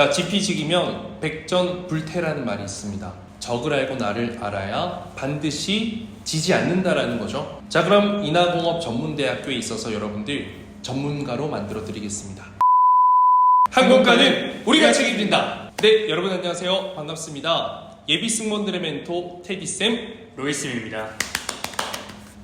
자, 지피지기면 백전불태라는 말이 있습니다. 적을 알고 나를 알아야 반드시 지지 않는다라는 거죠. 자, 그럼 인하공업 전문대학교에 있어서 여러분들 전문가로 만들어 드리겠습니다. 항공과는 우리가 책임진다. 네, 여러분 안녕하세요. 반갑습니다. 예비 승무원들의 멘토 테디쌤 로이스입니다.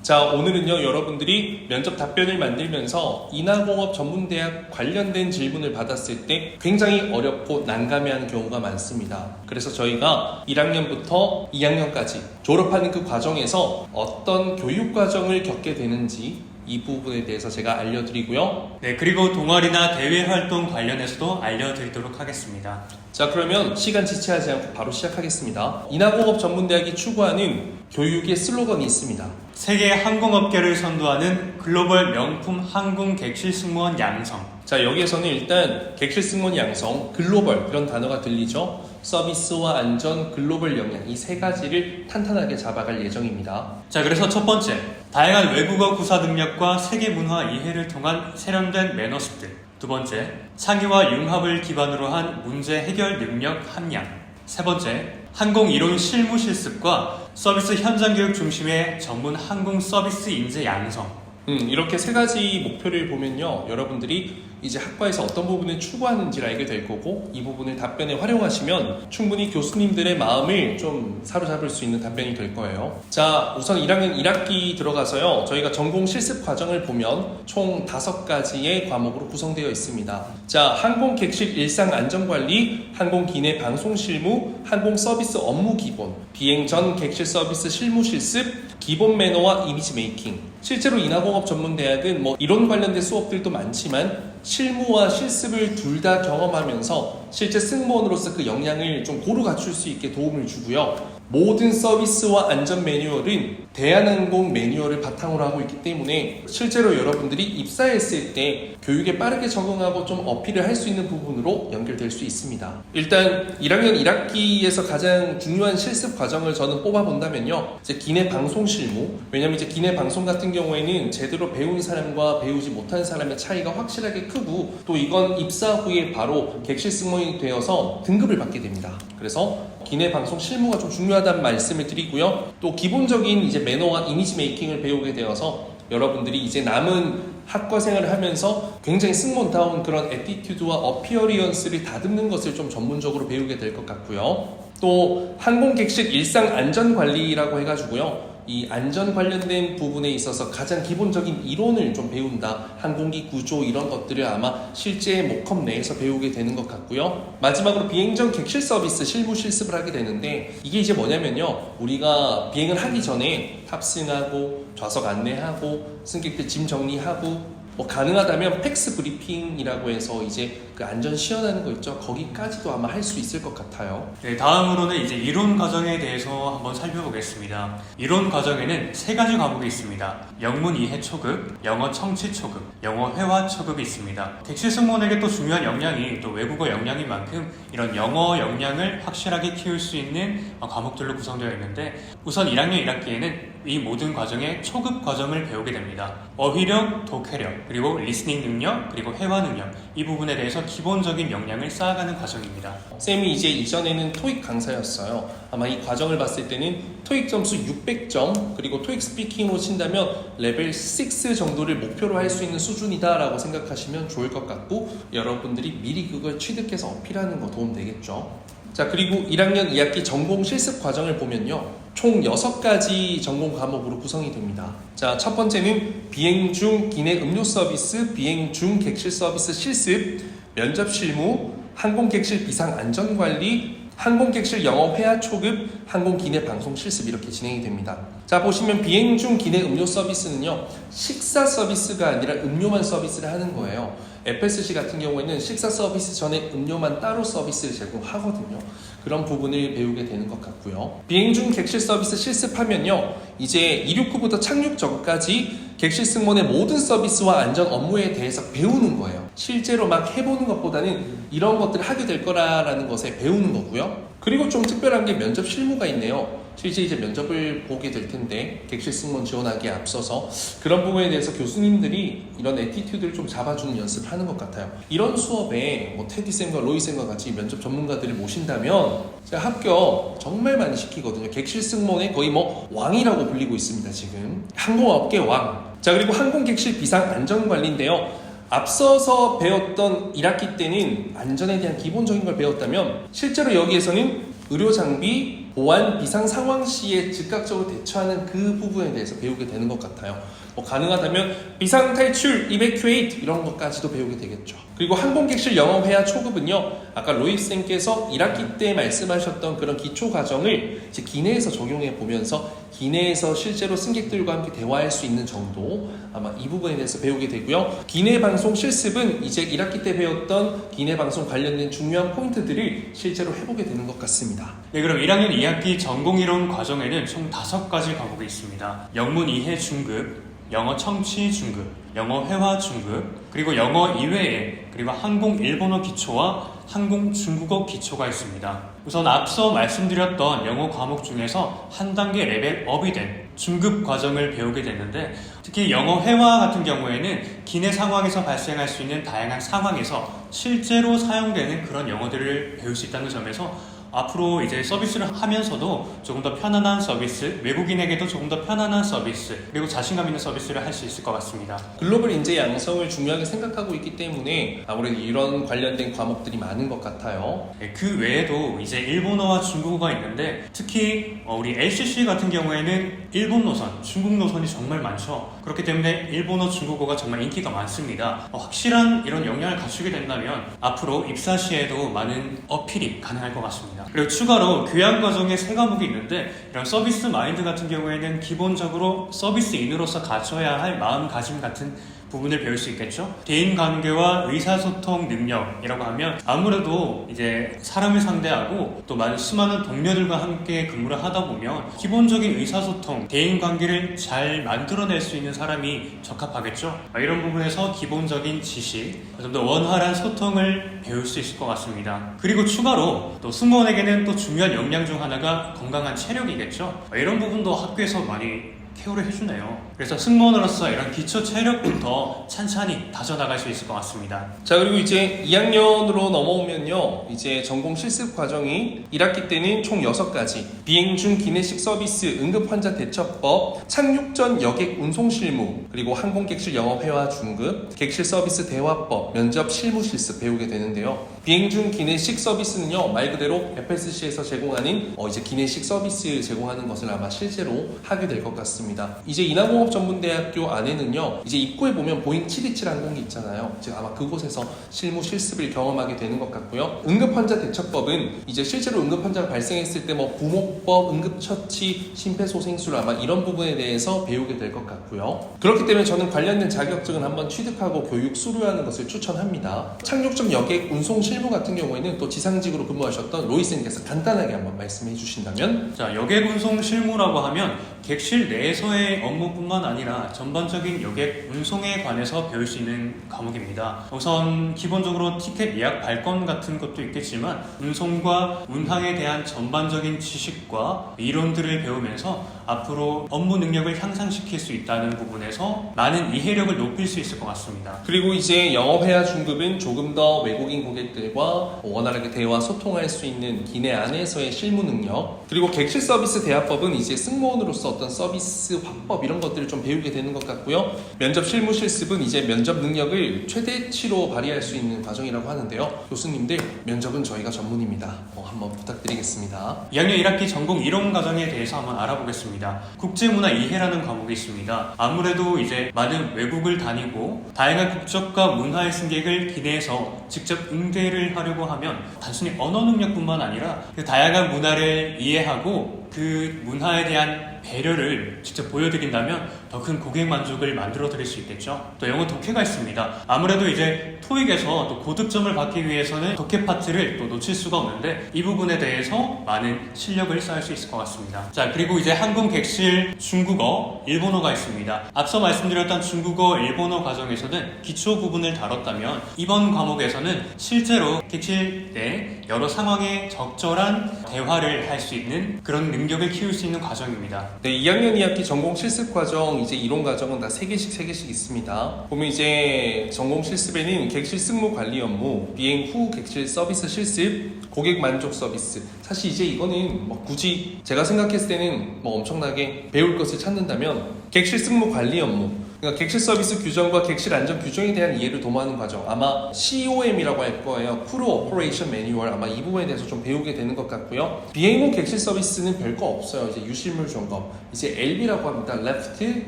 자, 오늘은요, 여러분들이 면접 답변을 만들면서 인하공업 전문대학 관련된 질문을 받았을 때 굉장히 어렵고 난감해하는 경우가 많습니다. 그래서 저희가 1학년부터 2학년까지 졸업하는 그 과정에서 어떤 교육 과정을 겪게 되는지 이 부분에 대해서 제가 알려드리고요. 네, 그리고 동아리나 대외 활동 관련해서도 알려드리도록 하겠습니다. 자, 그러면 시간 지체하지 않고 바로 시작하겠습니다. 인하공업 전문대학이 추구하는 교육의 슬로건이 있습니다. 세계 항공업계를 선도하는 글로벌 명품 항공 객실 승무원 양성. 자, 여기에서는 일단 객실 승무원 양성, 글로벌 이런 단어가 들리죠. 서비스와 안전, 글로벌 역량 이 세 가지를 탄탄하게 잡아갈 예정입니다. 자, 그래서 첫 번째, 다양한 외국어 구사 능력과 세계 문화 이해를 통한 세련된 매너십들. 두 번째, 창의와 융합을 기반으로 한 문제 해결 능력 함량. 세 번째, 항공 이론 실무 실습과 서비스 현장 교육 중심의 전문 항공 서비스 인재 양성. 음, 이렇게 세 가지 목표를 보면요. 여러분들이 이제 학과에서 어떤 부분을 추구하는지를 알게 될 거고 이 부분을 답변에 활용하시면 충분히 교수님들의 마음을 좀 사로잡을 수 있는 답변이 될 거예요. 자, 우선 1학년 1학기 들어가서요. 저희가 전공 실습 과정을 보면 총 다섯 가지의 과목으로 구성되어 있습니다. 자, 항공 객실 일상 안전 관리, 항공 기내 방송 실무, 항공 서비스 업무 기본, 비행 전 객실 서비스 실무 실습, 기본 매너와 이미지 메이킹. 실제로 인하공업 전문대학은 뭐 이론 관련된 수업들도 많지만 실무와 실습을 둘 다 경험하면서 실제 승무원으로서 그 역량을 좀 고루 갖출 수 있게 도움을 주고요. 모든 서비스와 안전 매뉴얼은 대한항공 매뉴얼을 바탕으로 하고 있기 때문에 실제로 여러분들이 입사했을 때 교육에 빠르게 적응하고 좀 어필을 할 수 있는 부분으로 연결될 수 있습니다. 일단 1학년 1학기에서 가장 중요한 실습 과정을 저는 뽑아본다면요. 이제 기내 방송 실무. 왜냐면 이제 기내 방송 같은 경우에는 제대로 배운 사람과 배우지 못한 사람의 차이가 확실하게 크고 또 이건 입사 후에 바로 객실 승무원 이 되어서 등급을 받게 됩니다. 그래서 기내 방송 실무가 좀 중요하다는 말씀을 드리고요. 또 기본적인 이제 매너와 이미지 메이킹을 배우게 되어서 여러분들이 이제 남은 학과 생활을 하면서 굉장히 승무원다운 그런 에티튜드와 어피어리언스를 다듬는 것을 좀 전문적으로 배우게 될 것 같고요. 또 항공 객실 일상 안전 관리라고 해가지고요. 이 안전 관련된 부분에 있어서 가장 기본적인 이론을 좀 배운다. 항공기 구조 이런 것들을 아마 실제 목컴 내에서 배우게 되는 것 같고요. 마지막으로 비행 전 객실 서비스 실무 실습을 하게 되는데 이게 이제 뭐냐면요. 우리가 비행을 하기 전에 탑승하고 좌석 안내하고 승객들 짐 정리하고 뭐 가능하다면 팩스 브리핑이라고 해서 이제 그 안전 시연하는 거 있죠. 거기까지도 아마 할 수 있을 것 같아요. 네, 다음으로는 이제 이론 과정에 대해서 한번 살펴보겠습니다. 이론 과정에는 세 가지 과목이 있습니다. 영문 이해 초급, 영어 청취 초급, 영어 회화 초급이 있습니다. 객실 승무원에게 또 중요한 역량이 또 외국어 역량인 만큼 이런 영어 역량을 확실하게 키울 수 있는 어, 과목들로 구성되어 있는데 우선 1학년 1학기에는 이 모든 과정의 초급 과정을 배우게 됩니다. 어휘력, 독해력, 그리고 리스닝 능력, 그리고 회화 능력 이 부분에 대해서 기본적인 역량을 쌓아가는 과정입니다. 쌤이 이제 이전에는 토익 강사였어요. 아마 이 과정을 봤을 때는 토익 점수 600점 그리고 토익 스피킹으로 친다면 레벨 6 정도를 목표로 할 수 있는 수준이다라고 생각하시면 좋을 것 같고 여러분들이 미리 그걸 취득해서 어필하는 거 도움 되겠죠. 자 그리고 1학년 2학기 전공 실습 과정을 보면요. 총 6가지 전공 과목으로 구성이 됩니다. 자, 첫 번째는 비행 중 기내 음료 서비스, 비행 중 객실 서비스 실습, 면접 실무, 항공 객실 비상 안전 관리, 항공 객실 영어 회화 초급, 항공 기내 방송 실습 이렇게 진행이 됩니다. 자, 보시면 비행 중 기내 음료 서비스는요. 식사 서비스가 아니라 음료만 서비스를 하는 거예요. FSC 같은 경우에는 식사 서비스 전에 음료만 따로 서비스를 제공하거든요. 그런 부분을 배우게 되는 것 같고요. 비행 중 객실 서비스 실습하면요. 이제 이륙 후부터 착륙 전까지 객실 승무원의 모든 서비스와 안전 업무에 대해서 배우는 거예요. 실제로 막 해보는 것보다는 이런 것들을 하게 될 거라는 것에 배우는 거고요. 그리고 좀 특별한 게 면접 실무가 있네요. 실제 이제 면접을 보게 될 텐데 객실 승무원 지원하기에 앞서서 그런 부분에 대해서 교수님들이 이런 에티튜드를 좀 잡아주는 연습을 하는 것 같아요. 이런 수업에 뭐 테디 쌤과 로이 쌤과 같이 면접 전문가들을 모신다면 제가 합격 정말 많이 시키거든요. 객실 승무원의 거의 뭐 왕이라고 불리고 있습니다. 지금 항공업계 왕. 자 그리고 항공 객실 비상 안전 관리인데요. 앞서서 배웠던 1학기 때는 안전에 대한 기본적인 걸 배웠다면 실제로 여기에서는 의료 장비, 보안, 비상 상황 시에 즉각적으로 대처하는 그 부분에 대해서 배우게 되는 것 같아요. 뭐 가능하다면 비상 탈출, 이베큐에이트 이런 것까지도 배우게 되겠죠. 그리고 항공객실 영어 회화 초급은요. 아까 로이 쌤께서 1학기 때 말씀하셨던 그런 기초 과정을 이제 기내에서 적용해 보면서 기내에서 실제로 승객들과 함께 대화할 수 있는 정도 아마 이 부분에 대해서 배우게 되고요. 기내 방송 실습은 이제 1학기 때 배웠던 기내 방송 관련된 중요한 포인트들을 실제로 해보게 되는 것 같습니다. 네, 그럼 1학년 2학기 전공 이론 과정에는 총 5가지 과목이 있습니다. 영문 이해 중급, 영어 청취 중급, 영어 회화 중급, 그리고 영어 이외에 그리고 항공 일본어 기초와 항공 중국어 기초가 있습니다. 우선 앞서 말씀드렸던 영어 과목 중에서 한 단계 레벨업이 된 중급 과정을 배우게 됐는데 특히 영어 회화 같은 경우에는 기내 상황에서 발생할 수 있는 다양한 상황에서 실제로 사용되는 그런 영어들을 배울 수 있다는 점에서 앞으로 이제 서비스를 하면서도 조금 더 편안한 서비스, 외국인에게도 조금 더 편안한 서비스, 그리고 자신감 있는 서비스를 할 수 있을 것 같습니다. 글로벌 인재 양성을 중요하게 생각하고 있기 때문에 아무래도 이런 관련된 과목들이 많은 것 같아요. 네, 그 외에도 이제 일본어와 중국어가 있는데 특히 어, 우리 LCC 같은 경우에는 일본 노선, 중국 노선이 정말 많죠. 그렇기 때문에 일본어, 중국어가 정말 인기가 많습니다. 어, 확실한 이런 역량을 갖추게 된다면 앞으로 입사 시에도 많은 어필이 가능할 것 같습니다. 그리고 추가로 교양 과정에 세 과목이 있는데 이런 서비스 마인드 같은 경우에는 기본적으로 서비스인으로서 갖춰야 할 마음가짐 같은 부분을 배울 수 있겠죠. 대인 관계와 의사소통 능력이라고 하면 아무래도 이제 사람을 상대하고 또 많은 수많은 동료들과 함께 근무를 하다 보면 기본적인 의사소통, 대인 관계를 잘 만들어낼 수 있는 사람이 적합하겠죠. 이런 부분에서 기본적인 지식, 좀 더 원활한 소통을 배울 수 있을 것 같습니다. 그리고 추가로 또 승무원에게는 또 중요한 역량 중 하나가 건강한 체력이겠죠. 이런 부분도 학교에서 많이 케어를 해주네요. 그래서 승무원으로서 이런 기초 체력부터 찬찬히 다져나갈 수 있을 것 같습니다. 자 그리고 이제 2학년으로 넘어오면요 이제 전공 실습 과정이 1학기 때는 총 6가지 비행 중 기내식 서비스 응급 환자 대처법 착륙 전 여객 운송 실무 그리고 항공객실 영어 회화 중급 객실 서비스 대화법 면접 실무 실습 배우게 되는데요 비행 중 기내식 서비스는요 말 그대로 FSC에서 제공하는 어, 이제 기내식 서비스 제공하는 것을 아마 실제로 하게 될 것 같습니다 이제 인하공업 전문대학교 안에는요 이제 입구에 보면 보잉 727 항공기 있잖아요 이제 아마 그곳에서 실무 실습을 경험하게 되는 것 같고요. 응급환자 대처법은 이제 실제로 응급환자가 발생했을 때 뭐 부목법, 응급처치, 심폐소생술 아마 이런 부분에 대해서 배우게 될 것 같고요. 그렇기 때문에 저는 관련된 자격증을 한번 취득하고 교육 수료하는 것을 추천합니다. 착륙점 여객 운송 실무 같은 경우에는 또 지상직으로 근무하셨던 로이센께서 간단하게 한번 말씀해 주신다면 자, 여객 운송 실무라고 하면 객실 내에서의 업무뿐만 아니라 전반적인 여객 운송에 관해서 배울 수 있는 과목입니다. 우선 기본적으로 티켓 예약 발권 같은 것도 있겠지만 운송과 운항에 대한 전반적인 지식과 이론들을 배우면서 앞으로 업무 능력을 향상시킬 수 있다는 부분에서 많은 이해력을 높일 수 있을 것 같습니다. 그리고 이제 회화 중급은 조금 더 외국인 고객들과 원활하게 대화 소통할 수 있는 기내 안에서의 실무 능력 그리고 객실 서비스 대화법은 이제 승무원으로서 어떤 서비스 화법 이런 것들을 좀 배우게 되는 것 같고요 면접 실무 실습은 이제 면접 능력을 최대치로 발휘할 수 있는 과정이라고 하는데요 교수님들 면접은 저희가 전문입니다 어, 한번 부탁드리겠습니다 2학년 1학기 전공 이론 과정에 대해서 한번 알아보겠습니다. 국제문화 이해라는 과목이 있습니다. 아무래도 이제 많은 외국을 다니고 다양한 국적과 문화의 승객을 기내에서 직접 응대를 하려고 하면 단순히 언어 능력뿐만 아니라 그 다양한 문화를 이해하고 그 문화에 대한 배려를 직접 보여드린다면 더 큰 고객 만족을 만들어 드릴 수 있겠죠. 또 영어 독해가 있습니다. 아무래도 이제 토익에서 또 고득점을 받기 위해서는 독해 파트를 또 놓칠 수가 없는데 이 부분에 대해서 많은 실력을 쌓을 수 있을 것 같습니다. 자, 그리고 이제 항공 객실 중국어, 일본어가 있습니다. 앞서 말씀드렸던 중국어, 일본어 과정에서는 기초 부분을 다뤘다면 이번 과목에서는 실제로 객실 내 여러 상황에 적절한 대화를 할 수 있는 그런 능력 능력을 키울 수 있는 과정입니다. 네, 2학년 2학기 전공 실습 과정 이제 이론 과정은 다 3개씩 3개씩 있습니다. 보면 이제 전공 실습에는 객실 승무 관리 업무, 비행 후 객실 서비스 실습, 고객 만족 서비스. 사실 이제 이거는 뭐 굳이 제가 생각했을 때는 뭐 엄청나게 배울 것을 찾는다면 객실 승무 관리 업무 그러니까 객실 서비스 규정과 객실 안전 규정에 대한 이해를 도모하는 과정. 아마 COM이라고 할 거예요. Crew Operation Manual. 아마 이 부분에 대해서 좀 배우게 되는 것 같고요. 비행 후 객실 서비스는 별거 없어요. 이제 유실물 점검. 이제 LB라고 합니다. Left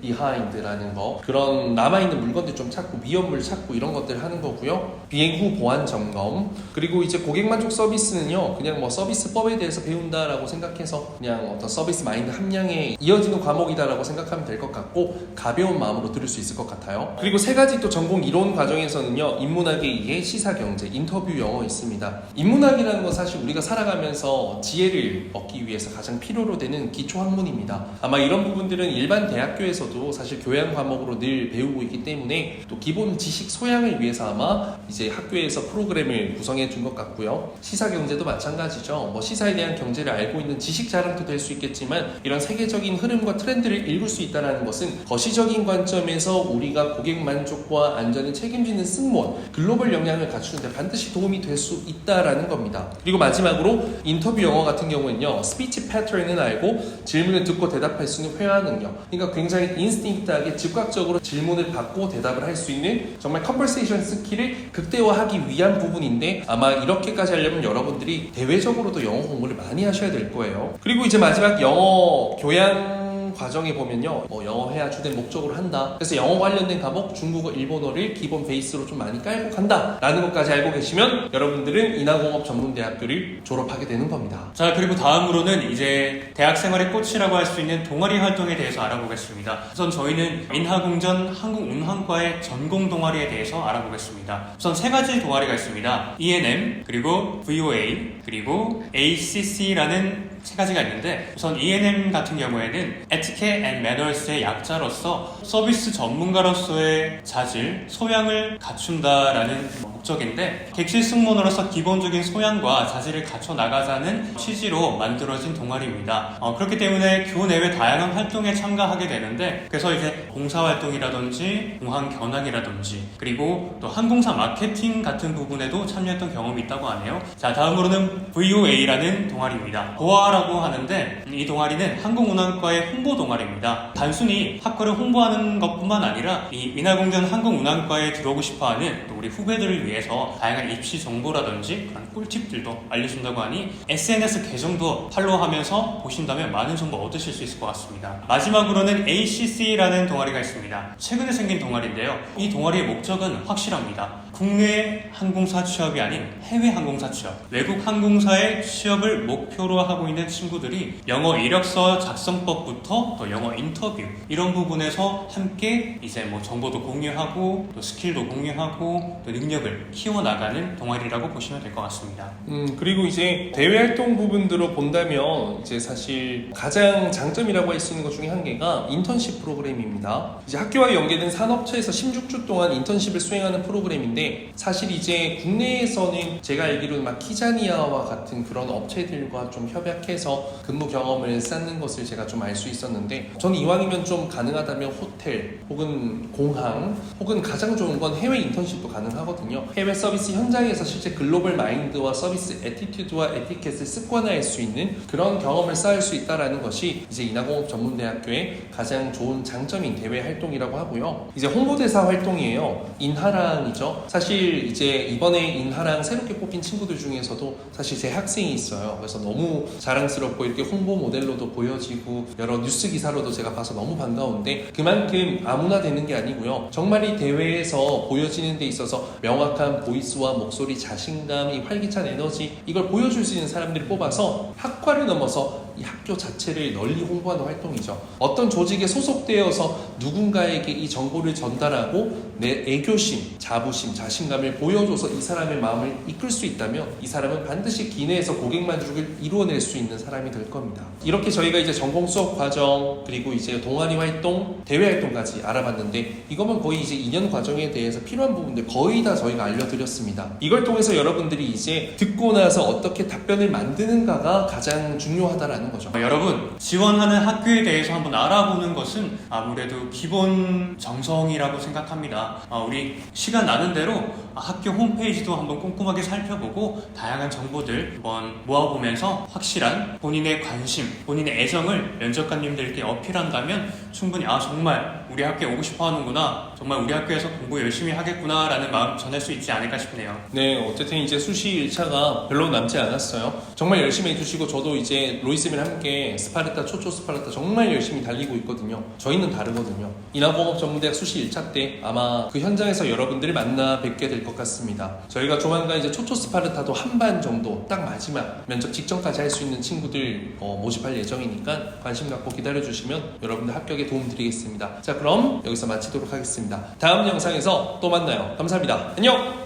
Behind라는 거. 그런 남아있는 물건들 좀 찾고 위험물 찾고 이런 것들 하는 거고요. 비행 후 보안 점검. 그리고 이제 고객 만족 서비스는요. 그냥 뭐 서비스법에 대해서 배운다라고 생각해서 그냥 어떤 서비스 마인드 함량에 이어지는 과목이다라고 생각하면 될 것 같고 가벼운 마음으로 들을 수 있을 것 같아요. 그리고 세 가지 또 전공 이론 과정에서는요. 인문학에 의해 시사 경제, 인터뷰 영어 있습니다. 인문학이라는 건 사실 우리가 살아가면서 지혜를 얻기 위해서 가장 필요로 되는 기초 학문입니다. 아마 이런 부분들은 일반 대학교에서도 사실 교양 과목으로 늘 배우고 있기 때문에 또 기본 지식 소양을 위해서 아마 이제 학교에서 프로그램을 구성해 준 것 같고요. 시사 경제도 마찬가지죠. 뭐 시사에 대한 경제를 알고 있는 지식 자랑도 될 수 있겠지만 이런 세계적인 흐름과 트렌드를 읽을 수 있다는 것은 거시적인 관점 에서 우리가 고객 만족과 안전을 책임지는 승무원, 글로벌 역량을 갖추는데 반드시 도움이 될 수 있다라는 겁니다. 그리고 마지막으로 인터뷰 영어 같은 경우는요, 스피치 패턴을 알고 질문을 듣고 대답할 수 있는 회화 능력. 그러니까 굉장히 인스팅크트하게 즉각적으로 질문을 받고 대답을 할 수 있는 정말 컨버세이션 스킬을 극대화하기 위한 부분인데 아마 이렇게까지 하려면 여러분들이 대외적으로도 영어 공부를 많이 하셔야 될 거예요. 그리고 이제 마지막 영어 교양 과정에 보면요, 뭐 영어 해야 주된 목적으로 한다. 그래서 영어 관련된 과목, 중국어, 일본어를 기본 베이스로 좀 많이 깔고 간다 라는 것까지 알고 계시면 여러분들은 인하공업 전문대학교를 졸업하게 되는 겁니다. 자, 그리고 다음으로는 이제 대학 생활의 꽃이라고 할 수 있는 동아리 활동에 대해서 알아보겠습니다. 우선 저희는 인하공전 한국운항과의 전공 동아리에 대해서 알아보겠습니다. 우선 세 가지 동아리가 있습니다. ENM, 그리고 VOA, 그리고 ACC라는 세 가지가 있는데 우선 ENM 같은 경우에는 Etiquette and Manners의 약자로서 서비스 전문가로서의 자질, 소양을 갖춘다라는 목적인데 객실 승무원으로서 기본적인 소양과 자질을 갖춰 나가자는 취지로 만들어진 동아리입니다. 어, 그렇기 때문에 교내외 다양한 활동에 참가하게 되는데 그래서 이제 봉사활동이라든지 공항 견학이라든지 그리고 또 항공사 마케팅 같은 부분에도 참여했던 경험이 있다고 하네요. 자 다음으로는 VOA라는 동아리입니다. 보아 라고 하는데 이 동아리는 항공운항과의 홍보 동아리입니다. 단순히 학과를 홍보하는 것뿐만 아니라 이 인하공전 항공운항과에 들어오고 싶어하는 또 우리 후배들을 위해서 다양한 입시 정보라든지 그런 꿀팁들도 알려준다고 하니 SNS 계정도 팔로우하면서 보신다면 많은 정보 얻으실 수 있을 것 같습니다. 마지막으로는 ACC라는 동아리가 있습니다. 최근에 생긴 동아리인데요. 이 동아리의 목적은 확실합니다. 국내 항공사 취업이 아닌 해외 항공사 취업, 외국 항공사의 취업을 목표로 하고 있는 친구들이 영어 이력서 작성법부터 또 영어 인터뷰 이런 부분에서 함께 이제 뭐 정보도 공유하고 또 스킬도 공유하고 또 능력을 키워나가는 동아리라고 보시면 될 것 같습니다. 음, 그리고 이제 대외 활동 부분들로 본다면 이제 사실 가장 장점이라고 할 수 있는 것 중에 한 개가 인턴십 프로그램입니다. 이제 학교와 연계된 산업체에서 16주 동안 인턴십을 수행하는 프로그램인데 사실 이제 국내에서는 제가 알기로는 막 키자니아와 같은 그런 업체들과 좀 협약해서 근무 경험을 쌓는 것을 제가 좀 알 수 있었는데 저는 이왕이면 좀 가능하다면 호텔 혹은 공항 혹은 가장 좋은 건 해외 인턴십도 가능하거든요. 해외 서비스 현장에서 실제 글로벌 마인드와 서비스 에티튜드와 에티켓을 습관화할 수 있는 그런 경험을 쌓을 수 있다라는 것이 이제 인하공업 전문대학교의 가장 좋은 장점인 대외 활동이라고 하고요. 이제 홍보대사 활동이에요. 인하랑이죠. 사실 이제 이번에 인하랑 새롭게 뽑힌 친구들 중에서도 사실 제 학생이 있어요. 그래서 너무 자랑스럽고 이렇게 홍보 모델로도 보여지고 여러 뉴스 기사로도 제가 봐서 너무 반가운데 그만큼 아무나 되는 게 아니고요. 정말 이 대회에서 보여지는 데 있어서 명확한 보이스와 목소리, 자신감, 이 활기찬 에너지 이걸 보여줄 수 있는 사람들을 뽑아서 학과를 넘어서 이 학교 자체를 널리 홍보하는 활동이죠. 어떤 조직에 소속되어서 누군가에게 이 정보를 전달하고 내 애교심, 자부심, 자신감을 보여줘서 이 사람의 마음을 이끌 수 있다면 이 사람은 반드시 기내에서 고객 만족을 이루어낼 수 있는 사람이 될 겁니다. 이렇게 저희가 이제 전공 수업 과정 그리고 이제 동아리 활동, 대외 활동까지 알아봤는데 이거면 거의 이제 2년 과정에 대해서 필요한 부분들 거의 다 저희가 알려드렸습니다. 이걸 통해서 여러분들이 이제 듣고 나서 어떻게 답변을 만드는가가 가장 중요하다라는 거죠. 어, 여러분 지원하는 학교에 대해서 한번 알아보는 것은 아무래도 기본 정성이라고 생각합니다. 어, 우리 시간 나는 대로 학교 홈페이지도 한번 꼼꼼하게 살펴보고 다양한 정보들 한번 모아보면서 확실한 본인의 관심, 본인의 애정을 면접관님들께 어필한다면 충분히 아 정말 우리 학교에 오고 싶어 하는구나, 정말 우리 학교에서 공부 열심히 하겠구나 라는 마음 전할 수 있지 않을까 싶네요. 네, 어쨌든 이제 수시 1차가 별로 남지 않았어요. 정말 열심히 해주시고 저도 이제 로이쌤이랑 함께 스파르타, 초초 스파르타 정말 열심히 달리고 있거든요. 저희는 다르거든요. 인하공업전문대학 수시 1차 때 아마 그 현장에서 여러분들을 만나 뵙게 될 것 같습니다. 저희가 조만간 이제 초초 스파르타도 한 반 정도 딱 마지막 면접 직전까지 할 수 있는 친구들 어, 모집할 예정이니까 관심 갖고 기다려주시면 여러분들 합격에 도움 드리겠습니다. 자, 그럼 여기서 마치도록 하겠습니다. 다음 영상에서 또 만나요. 감사합니다. 안녕!